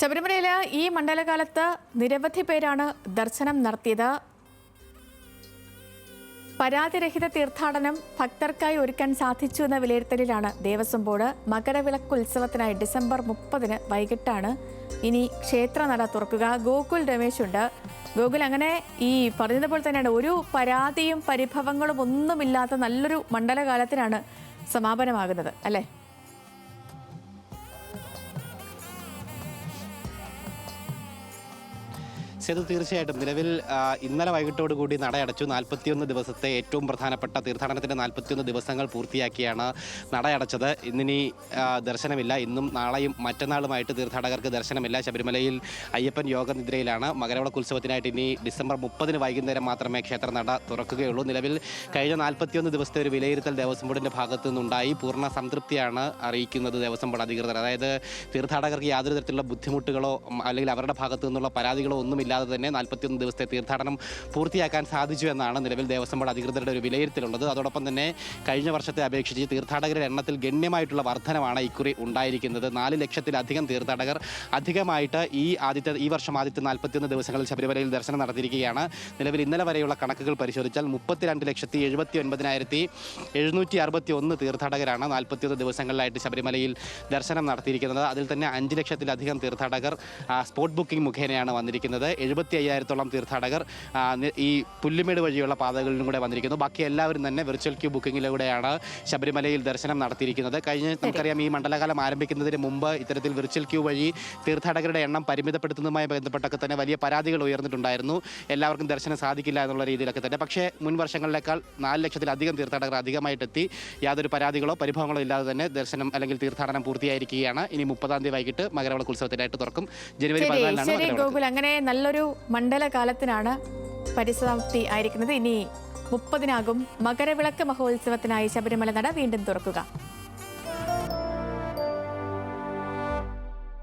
ശബരിമലയിൽ ഈ മണ്ഡലകാലത്ത് നിരവധി പേരാണ് ദർശനം നടത്തിയത്. പരാതിരഹിത തീർത്ഥാടനം ഭക്തർക്കായി ഒരുക്കാൻ സാധിച്ചു എന്ന വിലയിരുത്തലിലാണ് ദേവസ്വം ബോർഡ് മകരവിളക്ക് ഉത്സവത്തിനായി ഡിസംബർ മുപ്പതിന് വൈകിട്ടാണ്. ഇനി ക്ഷേത്രനട തുറക്കുക. ഗോകുൽ രമേശ് ഉണ്ട്. ഗോകുൽ അങ്ങനെ ഈ പറഞ്ഞതുപോലെ തന്നെയാണ്. ഒരു പരാതിയും പരിഭവങ്ങളും ഒന്നുമില്ലാത്ത നല്ലൊരു മണ്ഡലകാലത്തിനാണ് സമാപനമാകുന്നത്. അല്ലേ? സേതു തീർച്ചയായിട്ടും. നിലവിൽ ഇന്നലെ വൈകിട്ടോട് കൂടി നടയടച്ചു നാൽപ്പത്തിയൊന്ന് ദിവസത്തെ ഏറ്റവും പ്രധാനപ്പെട്ട തീർത്ഥാടനത്തിന്റെ നാൽപ്പത്തിയൊന്ന് ദിവസങ്ങൾ പൂർത്തിയാക്കിയാണ് നടയടച്ചത് ഇന്നിനി ദർശനമില്ല. ഇന്നും നാളെയും മറ്റന്നാളുമായിട്ട് തീർത്ഥാടകർക്ക് ദർശനമില്ല. ശബരിമലയിൽ അയ്യപ്പൻ യോഗനിദ്രയിലാണ്. മകരവിളക്ക് ഉത്സവത്തിനായിട്ട് ഇനി ഡിസംബർ മുപ്പതിന് വൈകുന്നേരം മാത്രമേ ക്ഷേത്ര നട തുറക്കുകയുള്ളൂ. നിലവിൽ കഴിഞ്ഞ നാൽപ്പത്തിയൊന്ന് ദിവസത്തെ ഒരു വിലയിരുത്തൽ ദേവസ്വം ബോർഡിന്റെ ഭാഗത്തു നിന്നുണ്ടായി പൂർണ സംതൃപ്തിയാണ് അറിയിക്കുന്നത് ദേവസ്വം ബോർഡ് അധികൃതർ. അതായത് തീർത്ഥാടകർക്ക് യാതൊരു തരത്തിലുള്ള ബുദ്ധിമുട്ടുകളോ അല്ലെങ്കിൽ അവരുടെ ഭാഗത്തു നിന്നുള്ള പരാതികളോ ഒന്നുമില്ലാതെ തന്നെ നാൽപ്പത്തിയൊന്ന് ദിവസത്തെ തീർത്ഥാടനം പൂർത്തിയാക്കാൻ സാധിച്ചു എന്നാണ് നിലവിൽ ദേവസ്വം ബോർഡ് അധികൃതരുടെ ഒരു വിലയിരുത്തലുള്ളത്. അതോടൊപ്പം തന്നെ കഴിഞ്ഞ വർഷത്തെ അപേക്ഷിച്ച് തീർത്ഥാടകരുടെ എണ്ണത്തിൽ ഗണ്യമായിട്ടുള്ള വർധനമാണ് ഇക്കുറി ഉണ്ടായിരിക്കുന്നത്. നാല് ലക്ഷത്തിലധികം തീർത്ഥാടകർ അധികമായിട്ട് ഈ ആദ്യത്തെ ഈ വർഷം ആദ്യത്തെ നാൽപ്പത്തിയൊന്ന് ദിവസങ്ങളിൽ ശബരിമലയിൽ ദർശനം നടത്തിയിരിക്കുകയാണ്. നിലവിൽ ഇന്നലെ വരെയുള്ള കണക്കുകൾ പരിശോധിച്ചാൽ മുപ്പത്തിരണ്ട് ലക്ഷത്തി എഴുപത്തി ഒൻപതിനായിരത്തി എഴുന്നൂറ്റി അറുപത്തി ഒന്ന് തീർത്ഥാടകരാണ് നാൽപ്പത്തിയൊന്ന് ദിവസങ്ങളിലായിട്ട് ശബരിമലയിൽ ദർശനം നടത്തിയിരിക്കുന്നത്. അതിൽ തന്നെ അഞ്ച് ലക്ഷത്തിലധികം തീർത്ഥാടകർ സ്പോട്ട് ബുക്കിംഗ് മുഖേനയാണ് വന്നിരിക്കുന്നത്. എഴുപത്തി അയ്യായിരത്തോളം തീർത്ഥാടകർ ഈ പുല്ലുമേട് വഴിയുള്ള പാതകളിലും കൂടെ വന്നിരിക്കുന്നു. ബാക്കി എല്ലാവരും തന്നെ വെർച്വൽ ക്യൂ ബുക്കിങ്ങിലൂടെയാണ് ശബരിമലയിൽ ദർശനം നടത്തിയിരിക്കുന്നത്. കഴിഞ്ഞ നമുക്കറിയാം ഈ മണ്ഡലകാലം ആരംഭിക്കുന്നതിന് മുമ്പ് ഇത്തരത്തിൽ വെർച്വൽ ക്യൂ വഴി തീർത്ഥാടകരുടെ എണ്ണം പരിമിതപ്പെടുത്തുന്നതുമായി ബന്ധപ്പെട്ടൊക്കെ തന്നെ വലിയ പരാതികൾ ഉയർന്നിട്ടുണ്ടായിരുന്നു. എല്ലാവർക്കും ദർശനം സാധിക്കില്ല എന്നുള്ള രീതിയിലൊക്കെ തന്നെ. പക്ഷേ മുൻ വർഷങ്ങളിലേക്കാൾ നാല് ലക്ഷത്തിലധികം തീർത്ഥാടകർ അധികമായിട്ടെത്തി. യാതൊരു പരാതികളോ പരിഭവങ്ങളോ ഇല്ലാതെ തന്നെ ദർശനം അല്ലെങ്കിൽ തീർത്ഥാടനം പൂർത്തിയായിരിക്കുകയാണ്. ഇനി മുപ്പതാം തീയതി വൈകിട്ട് മകരവിളക്ക് ഉത്സവത്തിനായിട്ട് തുറക്കും. ജനുവരി പതിനാലിനാണ് അങ്ങനെ നല്ല നല്ലൊരു മണ്ഡലകാലത്തിനാണ് പരിസമാപ്തി ആയിരിക്കുന്നത്. ഇനി മുപ്പതിനാകും മകരവിളക്ക് മഹോത്സവത്തിനായി ശബരിമല നട വീണ്ടും തുറക്കുക.